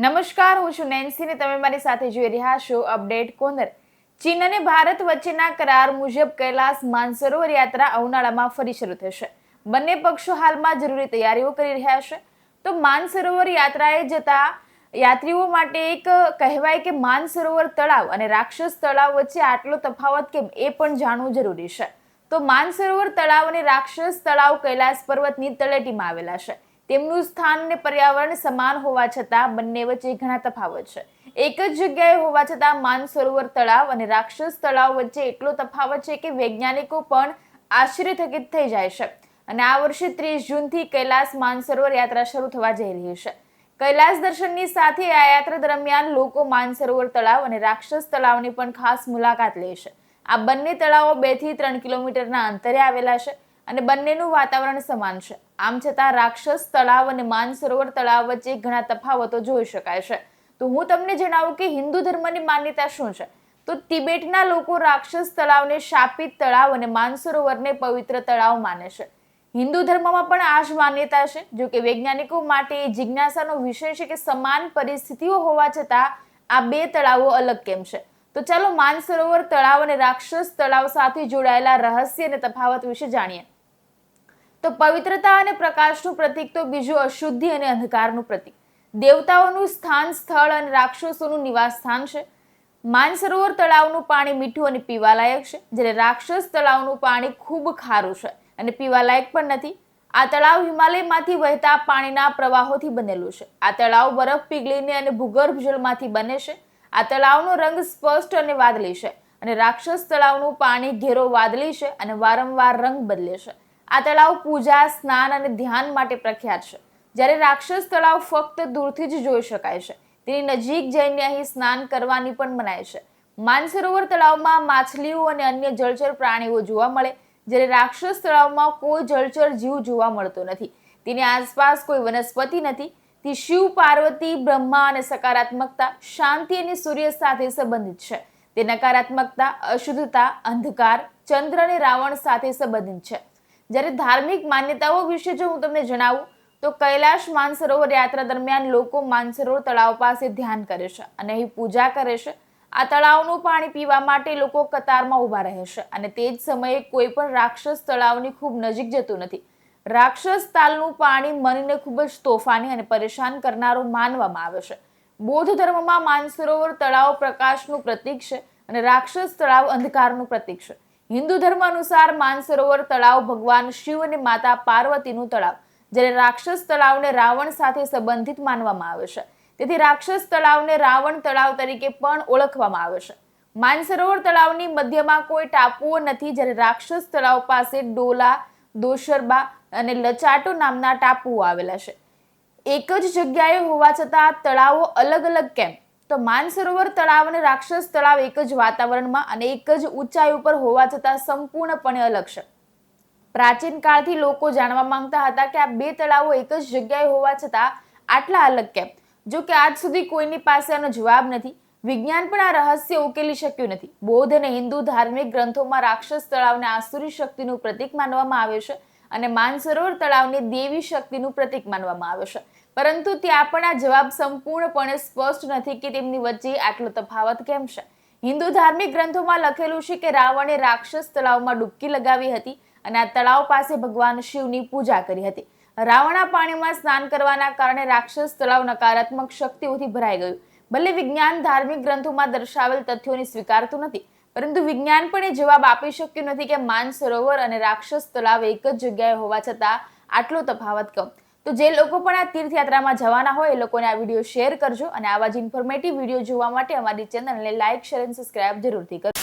નમસ્કાર, હું છું નેન્સી ને તમે મારી સાથે જોઈ રહ્યા છો અપડેટ કોર્નર. ચીન અને ભારત વચ્ચેના કરાર મુજબ કૈલાસ માનસરોવર યાત્રા ઉનાળામાં ફરી શરૂ થશે. બંને પક્ષો હાલમાં જરૂરી તૈયારીઓ કરી રહ્યા છે. તો માનસરોવર યાત્રાએ જતા યાત્રીઓ માટે એક કહેવાય કે માનસરોવર તળાવ અને રાક્ષસ તળાવ વચ્ચે આટલો તફાવત કેમ એ પણ જાણવું જરૂરી છે. તો માનસરોવર તળાવ અને રાક્ષસ તળાવ કૈલાસ પર્વતની તળેટીમાં આવેલા છે. તેમનું સ્થાન અને પર્યાવરણ સમાન હોવા છતાં બંને વચ્ચે ઘણા તફાવત છે. એક જ જગ્યાએ હોવા છતાં માનસરોવર તળાવ અને રાક્ષસ તળાવ વચ્ચે એટલો તફાવત છે કે વૈજ્ઞાનિકો પણ આશ્ચર્યચકિત થઈ જાય છે. અને આ વર્ષે ત્રીસ જૂનથી કૈલાસ માનસરોવર યાત્રા શરૂ થવા જઈ રહી છે. કૈલાસ દર્શનની સાથે આ યાત્રા દરમિયાન લોકો માનસરોવર તળાવ અને રાક્ષસ તળાવની પણ ખાસ મુલાકાત લે છે. આ બંને તળાવો બેથી ત્રણ કિલોમીટરના અંતરે આવેલા છે. અને બંનેનું વાતાવરણ સમાન છે. આમ છતાં રાક્ષસ તળાવ અને માનસરોવર તળાવ વચ્ચે ઘણા તફાવતો જોઈ શકાય છે. તો હું તમને જણાવું કે હિન્દુ ધર્મની માન્યતા શું છે? તો તિબેટના લોકો રાક્ષસ તળાવને શાપિત તળાવ અને માનસરોવરને પવિત્ર તળાવ માને છે. હિન્દુ ધર્મમાં પણ આ જ માન્યતા છે. જો કે વૈજ્ઞાનિકો માટે એ જિજ્ઞાસાનો વિષય છે કે સમાન પરિસ્થિતિઓ હોવા છતાં આ બે તળાવો અલગ કેમ છે? તો ચાલો માનસરોવર તળાવ અને રાક્ષસ તળાવ સાથે જોડાયેલા રહસ્ય અને તફાવત વિશે જાણીએ. તો પવિત્રતા અને પ્રકાશનું પ્રતીક તો બીજું અશુદ્ધિ અને અંધકારનું પ્રતીક. દેવતાઓનું સ્થાન, સ્થળ અને રાક્ષસોનું નિવાસ સ્થાન છે. માનસરોવર તળાવનું પાણી મીઠું અને પીવાલાયક છે. જ્યારે રાક્ષસ તળાવનું પાણી ખૂબ ખારું છે અને પીવાલાયક પણ નથી. આ તળાવ હિમાલયમાંથી વહેતા પાણીના પ્રવાહોથી બનેલું છે. આ તળાવ બરફ પીગળીને અને ભૂગર્ભ જળમાંથી બને છે. આ તળાવનો રંગ સ્પષ્ટ અને વાદળી છે અને રાક્ષસ તળાવનું પાણી ઘેરો વાદળી છે અને વારંવાર રંગ બદલે છે. આ તળાવ પૂજા, સ્નાન અને ધ્યાન માટે પ્રખ્યાત છે. જ્યારે રાક્ષસ તળાવ ફક્ત દૂરથી જ જોઈ શકાય છે. તેની નજીક જઈને અહીં સ્નાન કરવાની પણ મનાય છે. માનસરોવર તળાવમાં માછલીઓ અને અન્ય જળચર પ્રાણીઓ જોવા મળે. જ્યારે રાક્ષસ તળાવમાં કોઈ જળચર જીવ જોવા મળતો નથી. તેની આસપાસ કોઈ વનસ્પતિ નથી. તે શિવ, પાર્વતી, બ્રહ્મા અને સકારાત્મકતા, શાંતિ અને સૂર્ય સાથે સંબંધિત છે. તે નકારાત્મકતા, અશુદ્ધતા, અંધકાર, ચંદ્ર અને રાવણ સાથે સંબંધિત છે. જ્યારે ધાર્મિક માન્યતાઓ વિશે જો હું તમને જણાવું, તો કૈલાશ માનસરોવર યાત્રા દરમિયાન લોકો માનસરોવર તળાવ પાસે ધ્યાન કરે છે અને અહીં પૂજા કરે છે. આ તળાવનું પાણી પીવા માટે લોકો કતારમાં ઊભા રહે છે અને તે જ સમયે કોઈ પણ રાક્ષસ તળાવની ખૂબ નજીક જતું નથી. રાક્ષસ તાલનું પાણી મનને ખૂબ જ તોફાની અને પરેશાન કરનારું માનવામાં આવે છે. બૌદ્ધ ધર્મમાં માનસરોવર તળાવ પ્રકાશનું પ્રતીક છે અને રાક્ષસ તળાવ અંધકારનું પ્રતીક છે. હિન્દુ ધર્મ અનુસાર માનસરોવર તળાવ ભગવાન શિવ અને માતા પાર્વતીનું તળાવ જ્યારે રાક્ષસ તળાવને રાવણ સાથે સંબંધિત માનવામાં આવે છે. તેથી રાક્ષસ તળાવને રાવણ તળાવ તરીકે પણ ઓળખવામાં આવે છે. માનસરોવર તળાવની મધ્યમાં કોઈ ટાપુઓ નથી જ્યારે રાક્ષસ તળાવ પાસે ડોલા, દોશરબા અને લચાટો નામના ટાપુઓ આવેલા છે. એક જ જગ્યાએ હોવા છતાં તળાવો અલગ અલગ કેમ? તો માનસરોવર તળાવ અને રાક્ષસ તળાવ એક જ વાતાવરણમાં અને એક જ ઊંચાઈ ઉપર હોવા છતાં સંપૂર્ણપણે અલગ છે. પ્રાચીન કાળથી લોકો જાણવા માંગતા હતા કે આ બે તળાવો એક જ જગ્યાએ હોવા છતાં આટલા અલગ કેમ? જો કે આજ સુધી કોઈની પાસે આનો જવાબ નથી. વિજ્ઞાન પણ આ રહસ્ય ઉકેલી શક્યું નથી. બૌદ્ધ અને હિન્દુ ધાર્મિક ગ્રંથોમાં રાક્ષસ તળાવને આસુરી શક્તિનું પ્રતીક માનવામાં આવે છે અને માનસરોવર તળાવને દેવી શક્તિનું પ્રતીક માનવામાં આવે છે. પરંતુ ત્યાં પણ આ જવાબ સંપૂર્ણપણે સ્પષ્ટ નથી કે તેમની વચ્ચે આટલો તફાવત કેમ છે. હિન્દુ ધાર્મિક ગ્રંથોમાં લખેલું છે કે રાવણે રાક્ષસ તળાવમાં ડૂબકી લગાવી હતી અને આ તળાવ પાસે ભગવાન શિવની પૂજા કરી હતી. રાવણા પાણીમાં સ્નાન કરવાના કારણે રાક્ષસ તળાવ નકારાત્મક શક્તિઓથી ભરાઈ ગયું. ભલે વિજ્ઞાન ધાર્મિક ગ્રંથોમાં દર્શાવેલ તથ્યોને સ્વીકારતું નથી, પરંતુ વિજ્ઞાન પણ એ જવાબ આપી શક્યું નથી કે માનસરોવર અને રાક્ષસ તળાવ એક જ જગ્યાએ હોવા છતાં આટલો તફાવત કમ. તો જે લોકો પણ આ તીર્થયાત્રામાં જવાના હોય એ લોકોને આ વીડિયો શેર કરજો અને આવા જ ઇન્ફોર્મેટિવ વીડિયો જોવા માટે અમારી ચેનલને લાઇક શેર અને સબસ્ક્રાઇબ જરૂરથી કરજો.